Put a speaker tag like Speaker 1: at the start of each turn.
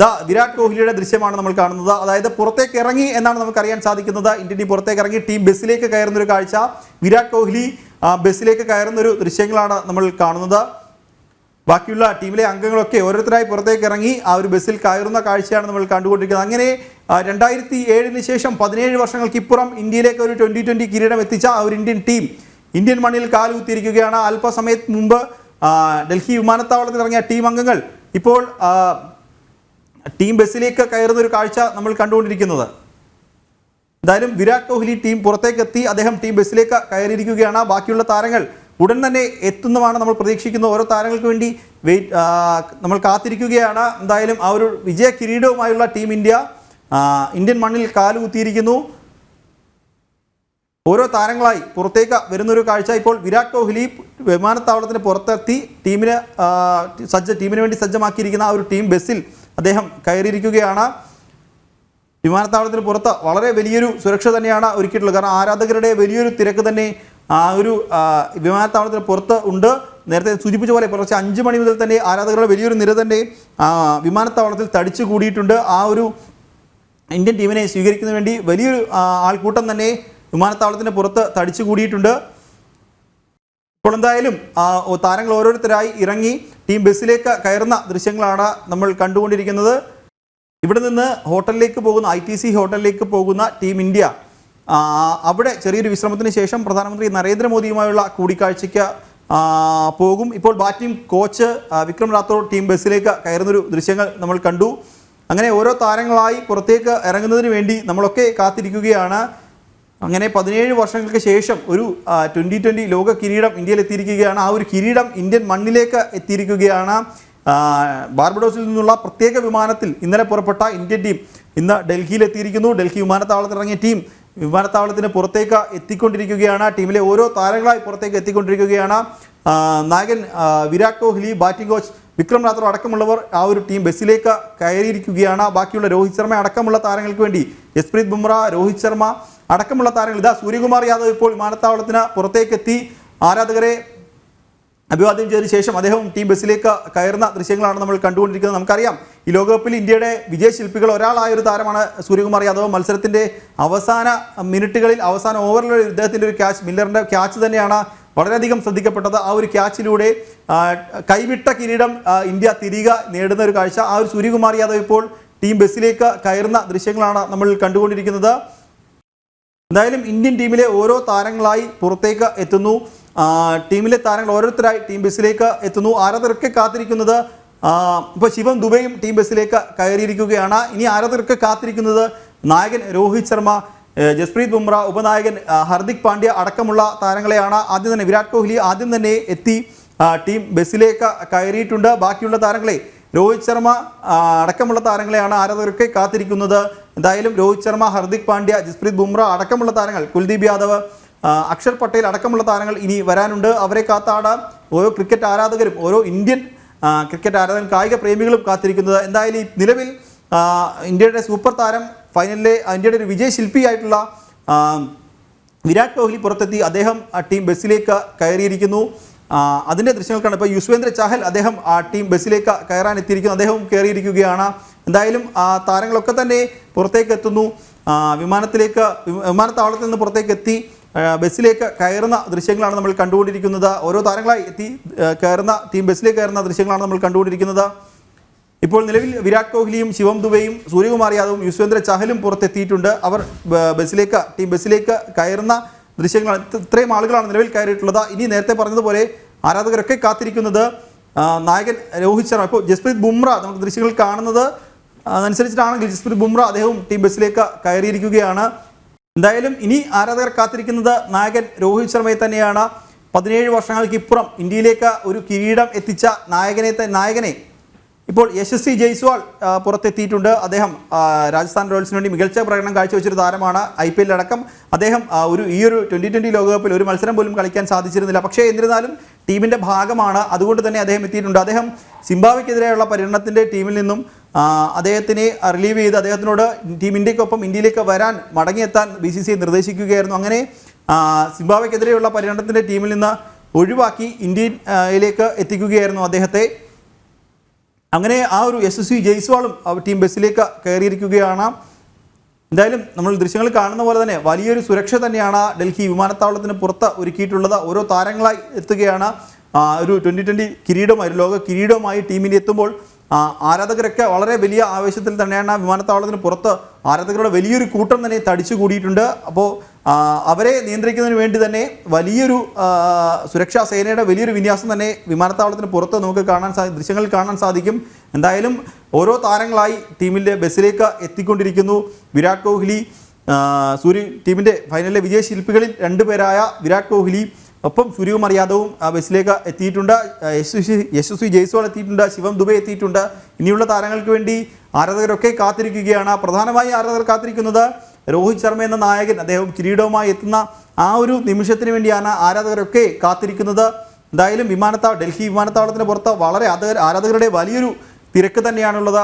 Speaker 1: ദാ വിരാട് കോഹ്ലിയുടെ ദൃശ്യമാണ് നമ്മൾ കാണുന്നത്. അതായത് പുറത്തേക്ക് ഇറങ്ങി എന്നാണ് നമുക്ക് അറിയാൻ സാധിക്കുന്നത്. ഇന്ത്യൻ ടീം പുറത്തേക്ക് ഇറങ്ങി ടീം ബസ്സിലേക്ക് കയറുന്ന ഒരു കാഴ്ച. വിരാട് കോഹ്ലി ബസ്സിലേക്ക് കയറുന്ന ഒരു ദൃശ്യങ്ങളാണ് നമ്മൾ കാണുന്നത്. ബാക്കിയുള്ള ടീമിലെ അംഗങ്ങളൊക്കെ ഓരോരുത്തരായി പുറത്തേക്ക് ഇറങ്ങി ആ ഒരു ബസ്സിൽ കയറുന്ന കാഴ്ചയാണ് നമ്മൾ കണ്ടുകൊണ്ടിരിക്കുന്നത്. അങ്ങനെ രണ്ടായിരത്തി ഏഴിന് ശേഷം പതിനേഴ് വർഷങ്ങൾക്കിപ്പുറം ഇന്ത്യയിലേക്ക് ഒരു ട്വന്റി ട്വന്റി കിരീടം എത്തിച്ച ആ ഒരു ഇന്ത്യൻ ടീം ഇന്ത്യൻ മണ്ണിൽ കാലുകുത്തിയിരിക്കുകയാണ്. അല്പസമയത്ത് മുമ്പ് ഡൽഹി വിമാനത്താവളത്തിൽ ഇറങ്ങിയ ടീം അംഗങ്ങൾ ഇപ്പോൾ ടീം ബസ്സിലേക്ക് കയറുന്ന ഒരു കാഴ്ച നമ്മൾ കണ്ടുകൊണ്ടിരിക്കുന്നത്. എന്തായാലും വിരാട് കോഹ്ലി ടീം പുറത്തേക്ക് എത്തി അദ്ദേഹം ടീം ബസ്സിലേക്ക് കയറിയിരിക്കുകയാണ്. ബാക്കിയുള്ള താരങ്ങൾ ഉടൻ തന്നെ എത്തുന്നതാണ് നമ്മൾ പ്രതീക്ഷിക്കുന്നത്. ഓരോ താരങ്ങൾക്ക് വേണ്ടി വെയിറ്റ് നമ്മൾ കാത്തിരിക്കുകയാണ്. എന്തായാലും ആ ഒരു വിജയ കിരീടവുമായുള്ള ടീം ഇന്ത്യ ഇന്ത്യൻ മണ്ണിൽ കാലുകുത്തിയിരിക്കുന്നു. ഓരോ താരങ്ങളായി പുറത്തേക്ക് വരുന്നൊരു കാഴ്ച ഇപ്പോൾ വിരാട് കോഹ്ലി വിമാനത്താവളത്തിന് പുറത്തെത്തി ടീമിന് സജ്ജ ടീമിന് വേണ്ടി സജ്ജമാക്കിയിരിക്കുന്ന ആ ഒരു ടീം ബസ്സിൽ അദ്ദേഹം കയറിയിരിക്കുകയാണ്. വിമാനത്താവളത്തിന് പുറത്ത് വളരെ വലിയൊരു സുരക്ഷ തന്നെയാണ് ഒരുക്കിയിട്ടുള്ളത്. കാരണം ആരാധകരുടെ വലിയൊരു തിരക്ക് തന്നെ ആ ഒരു വിമാനത്താവളത്തിന് പുറത്ത് ഉണ്ട്. നേരത്തെ സൂചിപ്പിച്ച പോലെ പുലർച്ചെ അഞ്ച് മണി മുതൽ തന്നെ ആരാധകരുടെ വലിയൊരു നിര തന്നെ വിമാനത്താവളത്തിൽ തടിച്ചു കൂടിയിട്ടുണ്ട്. ആ ഒരു ഇന്ത്യൻ ടീമിനെ സ്വീകരിക്കുന്നതിന് വേണ്ടി വലിയൊരു ആൾക്കൂട്ടം തന്നെ വിമാനത്താവളത്തിന് പുറത്ത് തടിച്ചു കൂടിയിട്ടുണ്ട്. ഇപ്പോൾ എന്തായാലും താരങ്ങൾ ഓരോരുത്തരായി ഇറങ്ങി ടീം ബസ്സിലേക്ക് കയറുന്ന ദൃശ്യങ്ങളാണ് നമ്മൾ കണ്ടുകൊണ്ടിരിക്കുന്നത്. ഇവിടെ നിന്ന് ഹോട്ടലിലേക്ക് പോകുന്ന ഐ ടി സി ഹോട്ടലിലേക്ക് പോകുന്ന ടീം ഇന്ത്യ അവിടെ ചെറിയൊരു വിശ്രമത്തിന് ശേഷം പ്രധാനമന്ത്രി നരേന്ദ്രമോദിയുമായുള്ള കൂടിക്കാഴ്ചയ്ക്ക് പോകും. ഇപ്പോൾ batting coach Vikram Rathour team ബസ്സിലേക്ക് കയറുന്നൊരു ദൃശ്യങ്ങൾ നമ്മൾ കണ്ടു. അങ്ങനെ ഓരോ താരങ്ങളായി പുറത്തേക്ക് ഇറങ്ങുന്നതിന് വേണ്ടി നമ്മളൊക്കെ കാത്തിരിക്കുകയാണ്. അങ്ങനെ പതിനേഴ് വർഷങ്ങൾക്ക് ശേഷം ഒരു ട്വന്റി ട്വന്റി ലോക കിരീടം ഇന്ത്യയിൽ എത്തിയിരിക്കുകയാണ് ആ ഒരു കിരീടം ഇന്ത്യൻ മണ്ണിലേക്ക് എത്തിയിരിക്കുകയാണ്. ബാർബഡോസിൽ നിന്നുള്ള പ്രത്യേക വിമാനത്തിൽ ഇന്നലെ പുറപ്പെട്ട ഇന്ത്യൻ ടീം ഇന്ന് ഡൽഹിയിൽ എത്തിയിരിക്കുന്നു. ഡൽഹി വിമാനത്താവളത്തിൽ ഇറങ്ങിയ ടീം വിമാനത്താവളത്തിന് പുറത്തേക്ക് എത്തിക്കൊണ്ടിരിക്കുകയാണ്. ടീമിലെ ഓരോ താരങ്ങളായി പുറത്തേക്ക് എത്തിക്കൊണ്ടിരിക്കുകയാണ്. നായകൻ വിരാട് കോഹ്ലി ബാറ്റിംഗ് കോച്ച് വിക്രം റാത്തർ അടക്കമുള്ളവർ ആ ഒരു ടീം ബസ്സിലേക്ക് കയറിയിരിക്കുകയാണ്. ബാക്കിയുള്ള രോഹിത് ശർമ്മ അടക്കമുള്ള താരങ്ങൾക്ക് വേണ്ടി ജസ്പ്രീത് ബുംറ രോഹിത് ശർമ്മ അടക്കമുള്ള താരങ്ങൾ ഇതാ സൂര്യകുമാർ യാദവ് ഇപ്പോൾ വിമാനത്താവളത്തിന് പുറത്തേക്ക് എത്തി ആരാധകരെ അഭിവാദ്യം ചെയ്തതിനു ശേഷം അദ്ദേഹം ടീം ബസ്സിലേക്ക് കയറുന്ന ദൃശ്യങ്ങളാണ് നമ്മൾ കണ്ടുകൊണ്ടിരിക്കുന്നത്. നമുക്കറിയാം ഈ ലോകകപ്പിൽ ഇന്ത്യയുടെ വിജയശില്പികൾ ഒരാളായ ഒരു താരമാണ് സൂര്യകുമാർ യാദവ്. മത്സരത്തിന്റെ അവസാന മിനിറ്റുകളിൽ അവസാന ഓവറിൽ ഇദ്ദേഹത്തിന്റെ ഒരു ക്യാച്ച് മില്ലറിന്റെ ക്യാച്ച് തന്നെയാണ് വളരെയധികം ശ്രദ്ധിക്കപ്പെട്ടത്. ആ ഒരു ക്യാച്ചിലൂടെ കൈവിട്ട കിരീടം ഇന്ത്യ തിരികെ നേടുന്ന ഒരു കാഴ്ച. ആ ഒരു സൂര്യകുമാർ യാദവ് ഇപ്പോൾ ടീം ബസ്സിലേക്ക് കയറുന്ന ദൃശ്യങ്ങളാണ് നമ്മൾ കണ്ടുകൊണ്ടിരിക്കുന്നത്. എന്തായാലും ഇന്ത്യൻ ടീമിലെ ഓരോ താരങ്ങളായി പുറത്തേക്ക് എത്തുന്നു. ടീമിലെ താരങ്ങൾ ഓരോരുത്തരായി ടീം ബസ്സിലേക്ക് എത്തുന്നു. ആരാധകർക്ക് കാത്തിരിക്കുന്നത്? ഇപ്പോൾ ശിവം ദുബൈയും ടീം ബസ്സിലേക്ക് കയറിയിരിക്കുകയാണ്. ഇനി ആരാധകർക്ക് കാത്തിരിക്കുന്നത്? നായകൻ രോഹിത് ശർമ്മ ജസ്പ്രീത് ബുംറ ഉപനായകൻ ഹർദിക് പാണ്ഡ്യ അടക്കമുള്ള താരങ്ങളെയാണ് ആദ്യം തന്നെ വിരാട് കോഹ്ലി ആദ്യം തന്നെ എത്തി ടീം ബസ്സിലേക്ക് കയറിയിട്ടുണ്ട്. ബാക്കിയുള്ള താരങ്ങളെ രോഹിത് ശർമ്മ അടക്കമുള്ള താരങ്ങളെയാണ് ആരാധകരൊക്കെ കാത്തിരിക്കുന്നത്. എന്തായാലും രോഹിത് ശർമ്മ ഹർദിക് പാണ്ഡ്യ ജസ്പ്രീത് ബുംറ അടക്കമുള്ള താരങ്ങൾ കുൽദീപ് യാദവ് അക്ഷർ പട്ടേൽ അടക്കമുള്ള താരങ്ങൾ ഇനി വരാനുണ്ട്. അവരെ കാത്താടാൻ ഓരോ ക്രിക്കറ്റ് ആരാധകരും ഓരോ ഇന്ത്യൻ ക്രിക്കറ്റ് ആരാധകൻ കായിക പ്രേമികളും കാത്തിരിക്കുന്നത്. എന്തായാലും ഈ നിലവിൽ ഇന്ത്യയുടെ സൂപ്പർ താരം ഫൈനലിലെ ഇന്ത്യയുടെ ഒരു വിജയശില്പിയായിട്ടുള്ള വിരാട് കോഹ്ലി പുറത്തെത്തി. അദ്ദേഹം ടീം ബസ്സിലേക്ക് കയറിയിരിക്കുന്നു. അതിന്റെ ദൃശ്യങ്ങൾക്കാണ് ഇപ്പോൾ യുസ്വേന്ദ്ര ചാഹൽ അദ്ദേഹം ആ ടീം ബസ്സിലേക്ക് കയറാൻ എത്തിയിരിക്കുന്നു അദ്ദേഹവും കയറിയിരിക്കുകയാണ് എന്തായാലും ആ താരങ്ങളൊക്കെ തന്നെ പുറത്തേക്ക് എത്തുന്നു വിമാനത്തിലേക്ക് വിമാനത്താവളത്തിൽ നിന്ന് പുറത്തേക്ക് എത്തി ബസ്സിലേക്ക് കയറുന്ന ദൃശ്യങ്ങളാണ് നമ്മൾ കണ്ടുകൊണ്ടിരിക്കുന്നത്. ഓരോ താരങ്ങളായി എത്തി കയറുന്ന ടീം ബസ്സിലേക്ക് കയറുന്ന ദൃശ്യങ്ങളാണ് നമ്മൾ കണ്ടുകൊണ്ടിരിക്കുന്നത്. ഇപ്പോൾ നിലവിൽ വിരാട് കോഹ്ലിയും ശിവം ദുബൈയും സൂര്യകുമാർ യാദവും യുസ്വേന്ദ്ര ചഹലും പുറത്തെത്തിയിട്ടുണ്ട്. അവർ ബസ്സിലേക്ക് ടീം ബസ്സിലേക്ക് കയറുന്ന ദൃശ്യങ്ങളാണ് ഇത്ര- ഇത്രയും ആളുകളാണ് നിലവിൽ കയറിയിട്ടുള്ളത്. ഇനി നേരത്തെ പറഞ്ഞതുപോലെ ആരാധകരൊക്കെ കാത്തിരിക്കുന്നത് നായകൻ രോഹിത് ശർമ്മ. ഇപ്പോൾ ജസ്പ്രീത് ബുംറ നമുക്ക് ദൃശ്യങ്ങൾ കാണുന്നത് അതനുസരിച്ചിട്ടാണെങ്കിൽ ജസ്പ്രീത് ബുംറ അദ്ദേഹവും ടീം ബസ്സിലേക്ക് കയറിയിരിക്കുകയാണ്. എന്തായാലും ഇനി ആരാധകർ കാത്തിരിക്കുന്നത് നായകൻ രോഹിത് ശർമ്മയെ തന്നെയാണ്. പതിനേഴ് വർഷങ്ങൾക്കിപ്പുറം ഇന്ത്യയിലേക്ക് ഒരു കിരീടം എത്തിച്ച നായകനെ നായകനെ ഇപ്പോൾ യശസ്വി ജയ്സ്വാൾ പുറത്തെത്തിയിട്ടുണ്ട്. അദ്ദേഹം രാജസ്ഥാൻ റോയൽസിന് വേണ്ടി മികച്ച പ്രകടനം കാഴ്ചവെച്ചൊരു താരമാണ് ഐ പി എല്ലടക്കം അദ്ദേഹം ഒരു ഈ ഒരു ട്വന്റി ട്വന്റി ലോകകപ്പിൽ ഒരു മത്സരം പോലും കളിക്കാൻ സാധിച്ചിരുന്നില്ല. പക്ഷേ എന്നിരുന്നാലും ടീമിന്റെ ഭാഗമാണ്. അതുകൊണ്ട് തന്നെ അദ്ദേഹം എത്തിയിട്ടുണ്ട്. അദ്ദേഹം സിംബാബ്വെക്കെതിരെയുള്ള പര്യടനത്തിന്റെ ടീമിൽ നിന്നും അദ്ദേഹത്തിനെ റിലീവ് ചെയ്ത് അദ്ദേഹത്തിനോട് ടീം ഇന്ത്യക്കൊപ്പം ഇന്ത്യയിലേക്ക് വരാൻ മടങ്ങിയെത്താൻ ബി സി സി നിർദ്ദേശിക്കുകയായിരുന്നു. അങ്ങനെ ആ, സിംബാബ്വെക്കെതിരെയുള്ള പര്യടനത്തിന്റെ ടീമിൽ നിന്ന് ഒഴിവാക്കി ഇന്ത്യയിലേക്ക് എത്തിക്കുകയായിരുന്നു അദ്ദേഹത്തെ. അങ്ങനെ ആ ഒരു എസ് എസ് വി ജയ്സ്വാളും ടീം ബസ്സിലേക്ക് കയറിയിരിക്കുകയാണ്. എന്തായാലും നമ്മൾ ദൃശ്യങ്ങൾ കാണുന്ന പോലെ തന്നെ വലിയൊരു സുരക്ഷ തന്നെയാണ് ഡൽഹി വിമാനത്താവളത്തിന് പുറത്ത് ഒരുക്കിയിട്ടുള്ളത്. ഓരോ താരങ്ങളായി എത്തുകയാണ്. ഒരു ട്വന്റി ട്വന്റി കിരീടമായി ലോക കിരീടമായി ടീമിൽ എത്തുമ്പോൾ ആരാധകരൊക്കെ വളരെ വലിയ ആവേശത്തിൽ തന്നെയാണ് ആ വിമാനത്താവളത്തിന് പുറത്ത് ആരാധകരുടെ വലിയൊരു കൂട്ടം തന്നെ തടിച്ചു കൂടിയിട്ടുണ്ട്. അപ്പോൾ അവരെ നിയന്ത്രിക്കുന്നതിന് വേണ്ടി തന്നെ വലിയൊരു സുരക്ഷാ സേനയുടെ വലിയൊരു വിന്യാസം തന്നെ വിമാനത്താവളത്തിന് പുറത്ത് നമുക്ക് കാണാൻ സാ ദൃശ്യങ്ങൾ കാണാൻ സാധിക്കും. എന്തായാലും ഓരോ താരങ്ങളായി ടീമിന്റെ ബസ്സിലേക്ക് എത്തിക്കൊണ്ടിരിക്കുന്നു. വിരാട് കോഹ്ലി സൂര്യ ടീമിന്റെ ഫൈനലിലെ വിജയ ശില്പികളിൽ രണ്ടുപേരായ വിരാട് കോഹ്ലി ഒപ്പം സൂര്യകുമാർ യാദവും ബസ്സിലേക്ക് എത്തിയിട്ടുണ്ട്. യശസ്വി യശസ്വി ജയ്സ്വാൾ എത്തിയിട്ടുണ്ട്. ശിവം ദുബെ എത്തിയിട്ടുണ്ട്. ഇനിയുള്ള താരങ്ങൾക്ക് വേണ്ടി ആരാധകരൊക്കെ കാത്തിരിക്കുകയാണ്. പ്രധാനമായി ആരാധകർ കാത്തിരിക്കുന്നത് രോഹിത് ശർമ്മ എന്ന നായകൻ. അദ്ദേഹം കിരീടവുമായി എത്തുന്ന ആ ഒരു നിമിഷത്തിന് വേണ്ടിയാണ് ആരാധകരൊക്കെ കാത്തിരിക്കുന്നത്. എന്തായാലും വിമാനത്താവളം ഡൽഹി വിമാനത്താവളത്തിന് പുറത്ത് വളരെ ആരാധകരുടെ വലിയൊരു തിരക്ക് തന്നെയാണുള്ളത്.